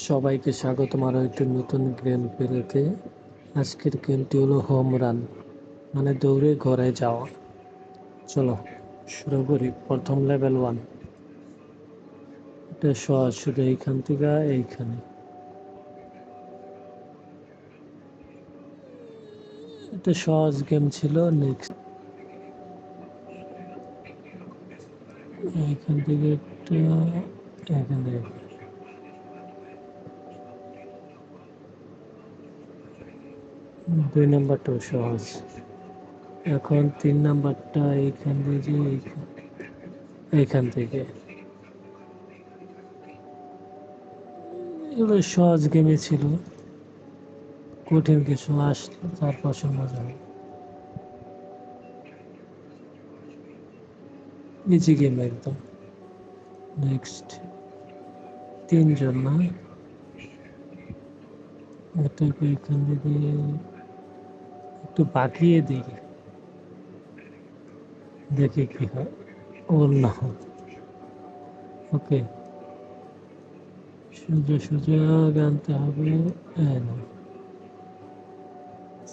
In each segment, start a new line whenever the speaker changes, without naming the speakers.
সবাইকে স্বাগতম আরও একটি নতুন গেম পেরেতে আজকের গেমটি হলো হোম রান মানে দৌড়ে ঘরে যাওয়া। চলো, শুরু করি। প্রথম লেভেল ওয়ান এটা সহজ, শুধু এইখান থেকে এইখানে। এটা সহজ গেম ছিল নেক্সট এইখান থেকে একটা, এখানে দুই নাম্বারটাও সহজ। এখন তিন নাম্বারটা এইখান থেকে এইখান- থেকে। এগুলো সহজ গেমে ছিল। কঠিন কিছু আসলে তারপর মজা হবে ইজি গেম একদম। নেক্সট তিনজন না? এখান থেকে একটু বাকিয়ে দিই দেখি কি হয়। না ওকে। সোজা সোজা আনতে হবে।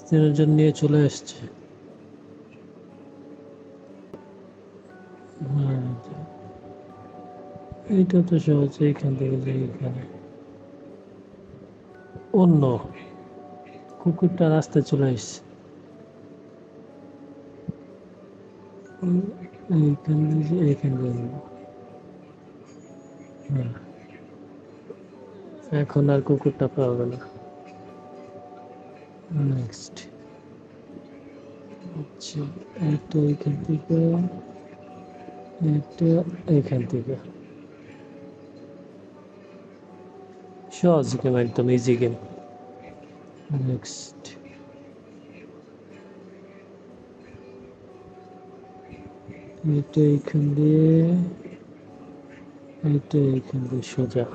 তিনজন নিয়ে চলে এসছে। হ্যাঁ এইটা তো সহজ, এইখান থেকে যে এখানে। অন্য কুকুরটা রাস্তায় চলে এসছে। এইখান এইখান হ্যাঁ। এখন আর কুকুরটা পাবে না নেক্সট আচ্ছা এটা এইখান থেকে এটা এইখান থেকে। সহজ গেম একদম ইজি গেম নেক্সট এটা এইখান দিয়ে, এটা এইখান দিয়ে সোজা।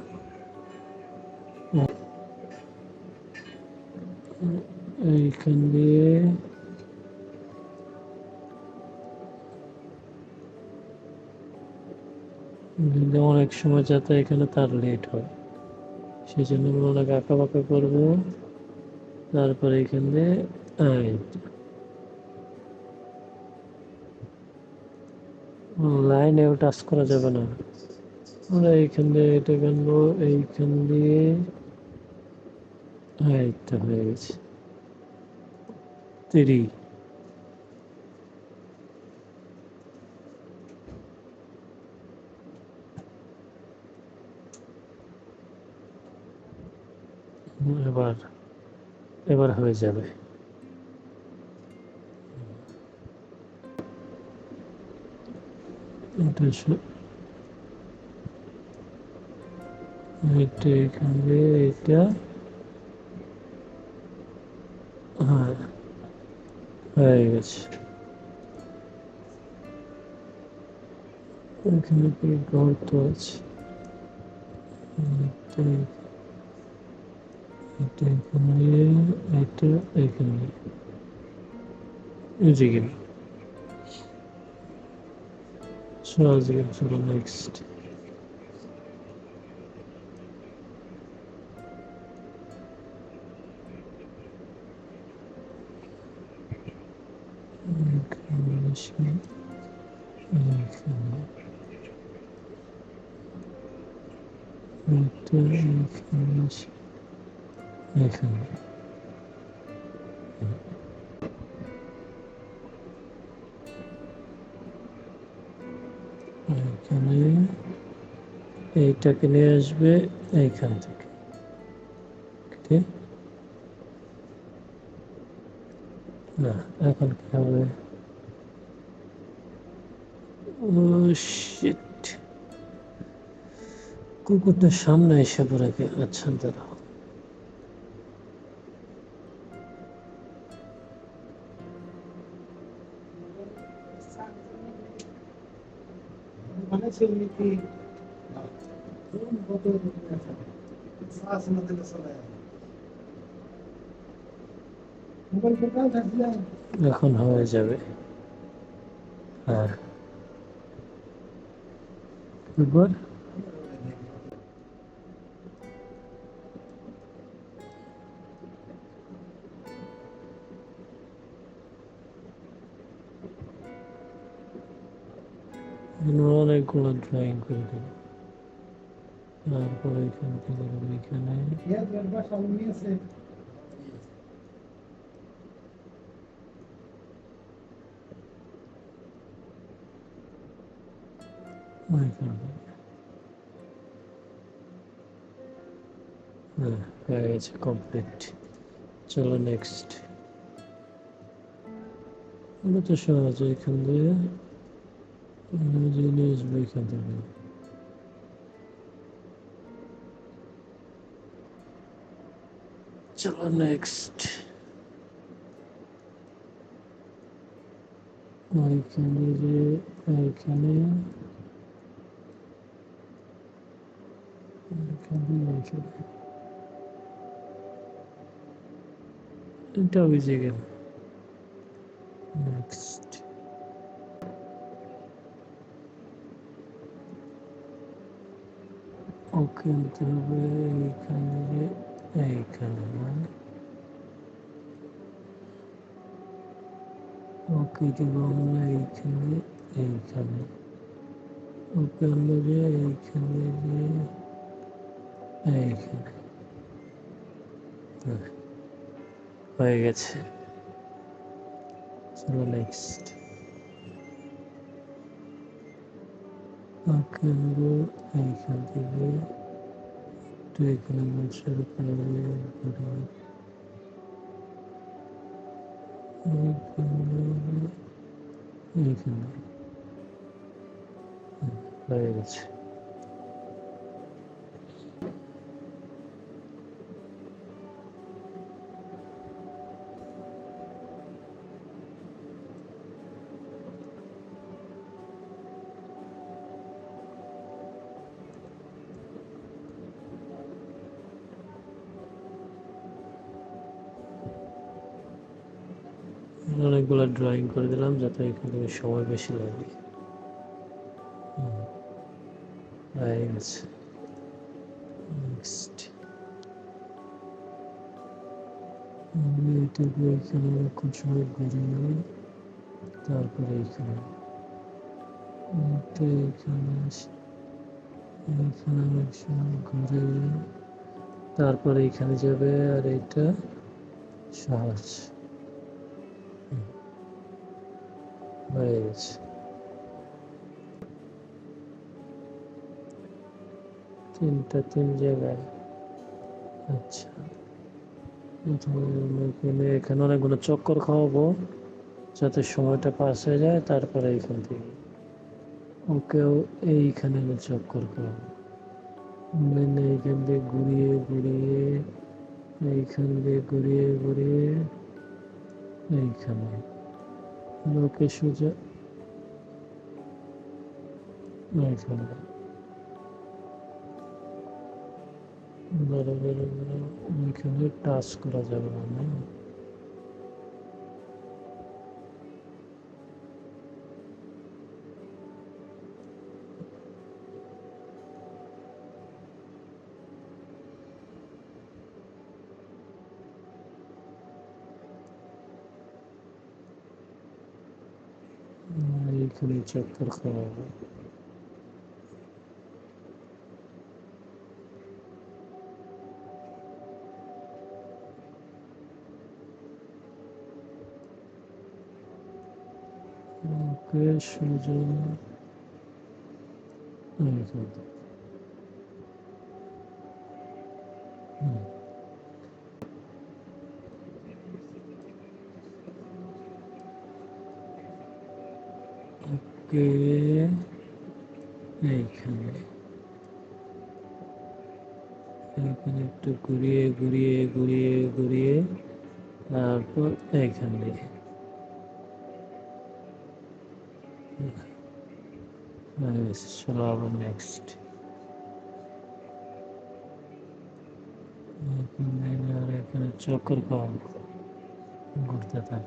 এইখান দিয়ে অনেক সময় যাতে এখানে তার লেট হয়। সেই জন্য আমরা অনেক আঁকা বাঁকা করব। তারপরে এখান দিয়ে এই তো। লাইনেও টাচ করা যাবে না। আমরা এইখান দিয়ে এটা কানবো এইখান দিয়ে। তো হয়ে গেছে। তিরি। এবার এবার হয়ে যাবে। এটা এটা এখানে এটা হ্যাঁ হয়ে গেছে। এখানে কি গর্ত আছে? এটা এখানে এটা এখানে। Easy shows you for the next. information information এইটাকে নিয়ে আসবে এইখান থেকে। না, এখন কি হবে? কুকুরটা সামনে এসে পড়ে আচ্ছা দাঁড়াও।
মানে Todo mundo minha gente. Faça uma telefonema. Mobile কোথাও থাকলে
এখন হয়ে যাবে হ্যাঁ একবার অনেকগুলো ড্রয়িং করে দেবে তারপরে এখান থেকে এখানে
ইয়াদ একবার সামনে আছে
ওইখানে হ্যাঁ হয়ে গেছে কমপ্লিট চলো নেক্সট এটা তো সহজ এখান দিয়ে জিনিস এখান থেকে চলো নেক্সট ওইখানে যে ওইখানে ওইখানে ওইখানে এটা বুঝে গেল নেক্সট ওকে আনতে হবে এইখানে যে এইখানে না ওকে দেবো আমরা এইখানে এইখানে ওকে আমরা যে এইখানে যে এইখানে হ্যাঁ, এখানে মানুষের ঘুরে এইখানে হয়ে গেছে। অনেকগুলো ড্রয়িং করে দিলাম যাতে এখানে সময় বেশি লাগে। নেক্সট এটাকে এখানে সময় ঘুরিয়ে তারপরে এখানে। তারপরে এখানে যাবে আর এটা সহজ। হয়ে গেছে তিনটা তিন জায়গায়। আচ্ছা। প্রথমে এখানে এখানে অনেকগুলো চক্কর খাওয়াবো, যাতে সময়টা পাস হয়ে যায়, তারপরে এইখান থেকে। ওকেও এইখানে আমি চক্কর খাওয়াবো। মেন এইখান দিয়ে ঘুরিয়ে ঘুরিয়ে, এইখান দিয়ে ঘুরিয়ে ঘুরিয়ে, এইখানে। ওকে সোজা এইখানে বড় বড় বড় ওইখানে টাচ করা যাবে না না এইখানে চক্কর খাওয়াবো ওকে সোজা এইখানে হুম ওকে এইখানে। এইখানে একটু ঘুরিয়ে ঘুরিয়ে ঘুরিয়ে ঘুরিয়ে তারপর এইখান দিয়ে। চলো আবার এখানে চক্কর কম। ঘুরতে থাক।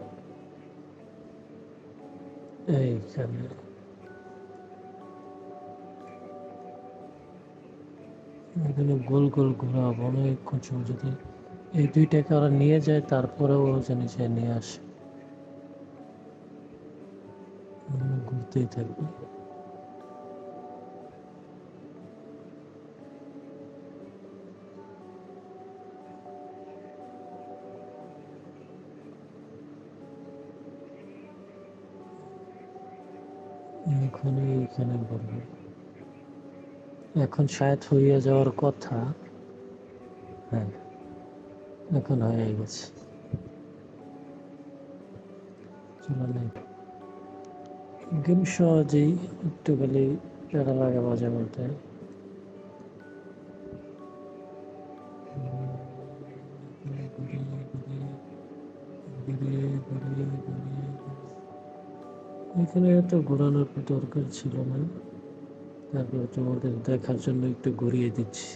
এইখানে এখানে গোল গোল ঘোরাবো অনেক সময় যদি এই দুইটাকে ওরা নিয়ে যায়, তারপরেও যেন সে নিয়ে আসে। ঘুরতেই থাকবে। এখানে এইখানে বলব। এখন শায়দ হইয়া যাওয়ার কথা। হ্যাঁ এখন হয়ে গেছে। চলো গেম সহজেই একটু খালি প্যারা লাগে মাঝে মধ্যে এখানে এত ঘোরানোর দরকার ছিল না তারপরে তোমাদের দেখার জন্য একটু ঘুরিয়ে দিচ্ছি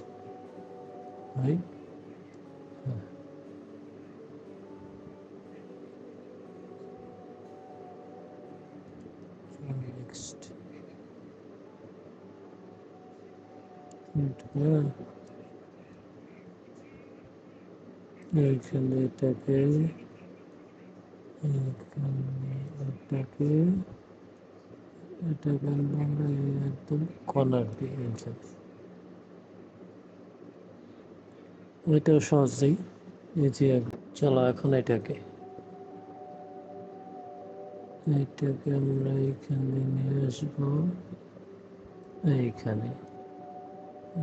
এইখানে এটাকে এইখানে এটাকে এটাকে আমরা একদম কর্নার দিয়ে ওইটাও সহজেই যে চলো এখন এটাকে এইটাকে আমরা এইখানে নিয়ে আসব এইখানে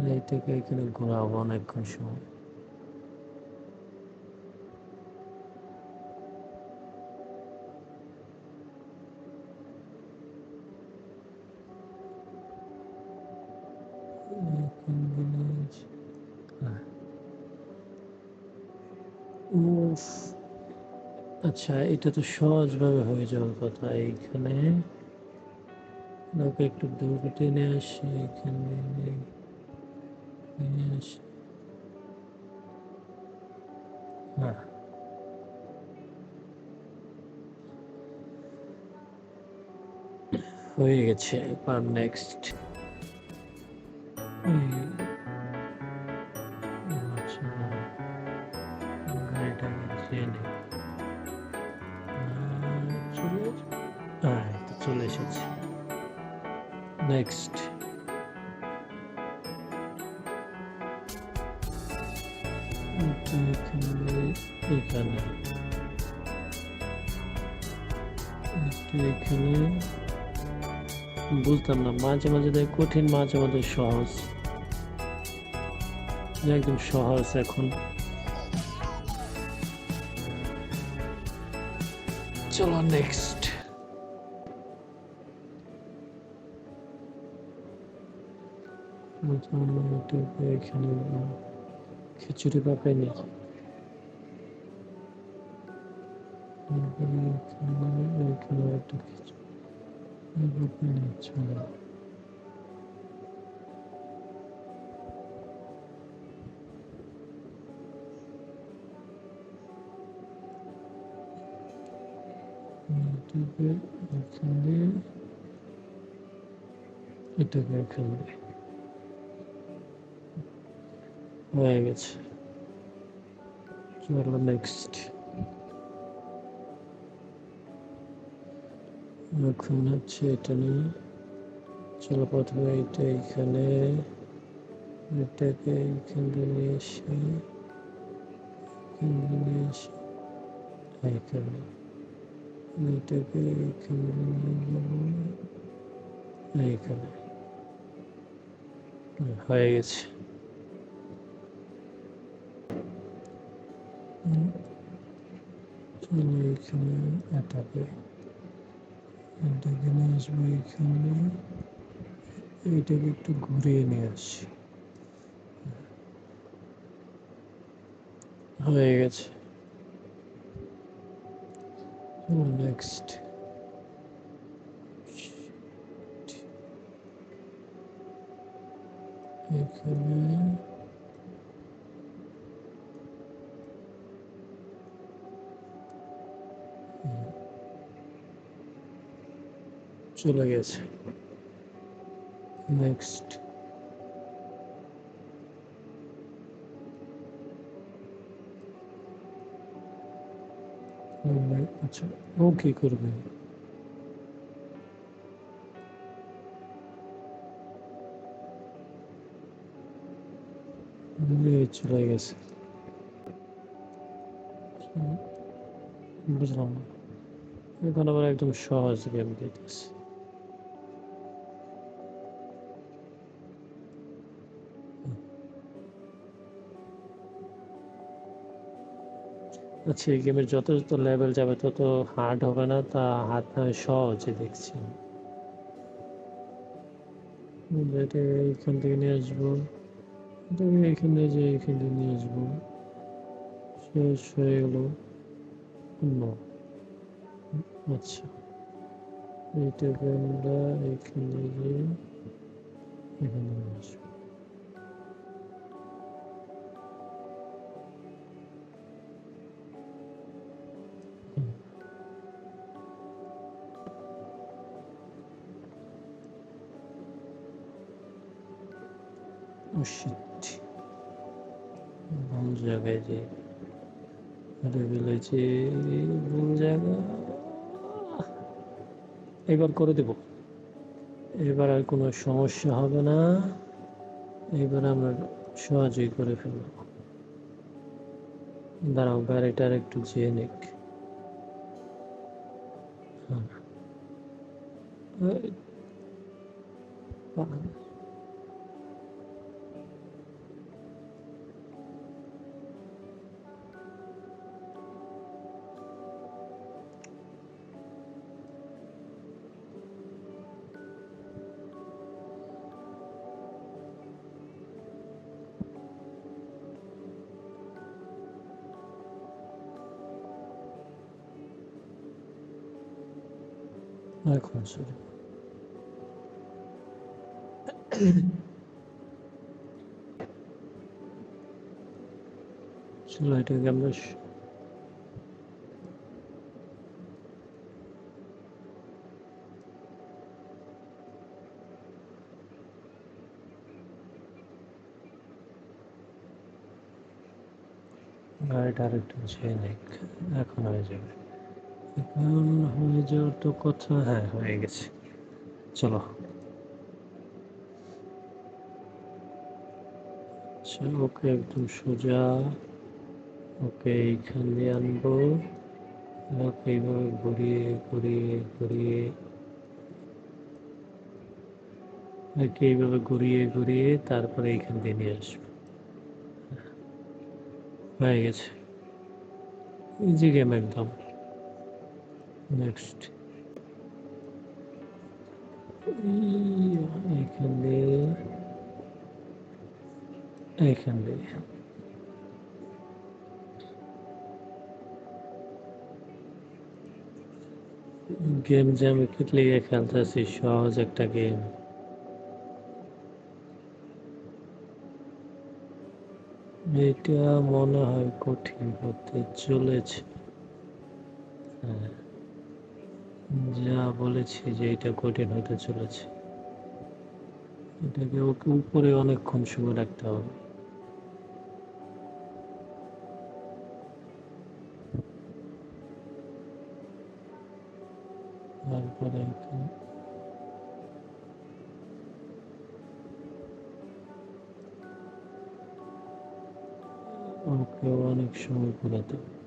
এইটাকে এখানে ঘোরাবো অনেকক্ষণ সময় উফ আচ্ছা এটা তো সহজভাবে হয়ে যাওয়ার কথা এইখানে। ওকে একটু দূর টেনে আসি, এখানে নিয়ে আসি। হ্যাঁ। হয়ে গেছে, পার নেক্সট। চলে এসেছে। নেক্সট। এখানে এখানে। বুঝতাম না, মাঝে মাঝে দেখ কঠিন, মাঝে মাঝে সহজ। একদম সহজ এখন। চলো নেক্সট খিচুড়ি এখানে একটা খিচুড়ি পাকাইনি চলো এটাকে এখানে এটাকে এখানে হয়ে গেছে চলো নেক্সট এখন হচ্ছে এটা নিয়ে চলো প্রথমে এটা এখানে, এটাকে এখানে নিয়ে এসে এখানে নিয়ে এসে এখানে এটাকে এখানে নিয়ে যাব এইখানে হয়ে গেছে। এখানে এটাকে এটাকে নিয়ে আসব এখানে। এইটাকে একটু ঘুরিয়ে নিয়ে আসি। হয়ে গেছে। নেক্সট এখানে চলে গেছে নেক্সট আচ্ছা ও কি করবে এই চলে গেছে হুম, বুঝলাম না এখন আবার একদম সহজ গেম দিতেছে আচ্ছা এই গেমের যত যত লেভেল যাবে, তত হার্ড হবে না, তা হাত না সহজে দেখছি। এটা এইখান থেকে নিয়ে আসব। এটাকে এইখানে যে এইখান থেকে নিয়ে আসব। শেষ হয়ে গেল। আচ্ছা। এইটাকে আমরা এইখানে যে এখানে নিয়ে আসব। Oh ভুল জায়গায় যে ভুল জায়গা, এবার করে দেব। এবার আর কোনো সমস্যা হবে না। এবার আমরা সহজেই করে ফেলব। দাঁড়াও গাড়িটার একটু যেয়ে নিক। হ্যাঁ। এই, বাহ। এখন শুরু চলো এটাকে আমরা স- গাড়িটা আর একটু ছেড়ে নিক এখন হয়ে যাবে হয়ে যাওয়ার তো কথা হ্যাঁ হয়ে গেছে। চলো। ওকে একদম সোজা, ওকে এইখান দিয়ে আনব। ওকে এইভাবে ঘুরিয়ে ঘুরিয়ে ঘুরিয়ে, ওকে এইভাবে ঘুরিয়ে ঘুরিয়ে তারপরে এইখান দিয়ে নিয়ে আসব। হয়ে গেছে। ইজি গেম একদম। নেক্সট। এইখান দিয়ে গেম যে আমি লিগে খেলতেছি, সহজ একটা গেম। এটা মনে হয় কঠিন হতে চলেছে। হ্যাঁ। যা বলেছি যে এটা কঠিন হতে চলেছে এটাকে ওকে উপরে অনেকক্ষণ সময় রাখতে হবে তারপরে ওকে অনেক সময় ঘোরাতে হবে।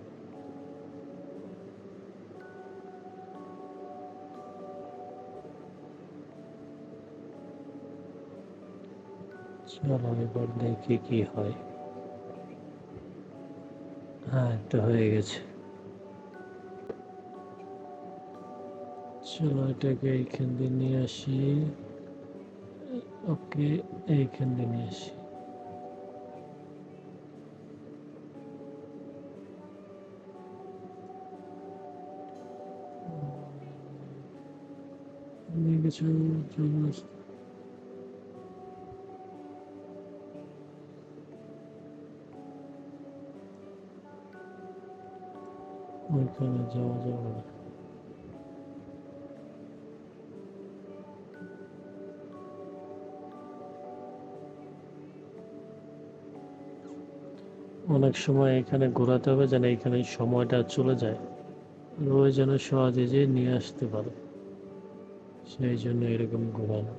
চলো এবার দেখি কি হয়। হ্যাঁ একটা হয়ে গেছে। চলো এটাকে এইখান দিয়ে নিয়ে আসি। ওকে, এইখান দিয়ে নিয়ে আসি। নিয়ে কিছু চলে ওইখানে যাওয়া যাবে না অনেক সময় এখানে ঘোরাতে হবে যেন এখানে সময়টা চলে যায়। ওই যেন সহজে যে নিয়ে আসতে পারে। সেই জন্য এরকম ঘোরানো।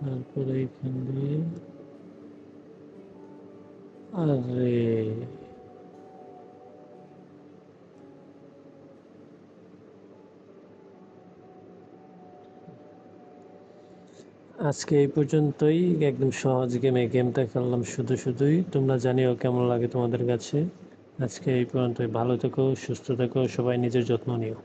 তারপরে এখান দিয়ে আরে আজকে এই পর্যন্তই। একদম সহজ গেমে গেমটা খেললাম শুধু শুধুই। তোমরা জানিও কেমন লাগে তোমাদের কাছে। আজকে এই পর্যন্তই। ভালো থেকো, সুস্থ থেকো, সবাই নিজের যত্ন নিও।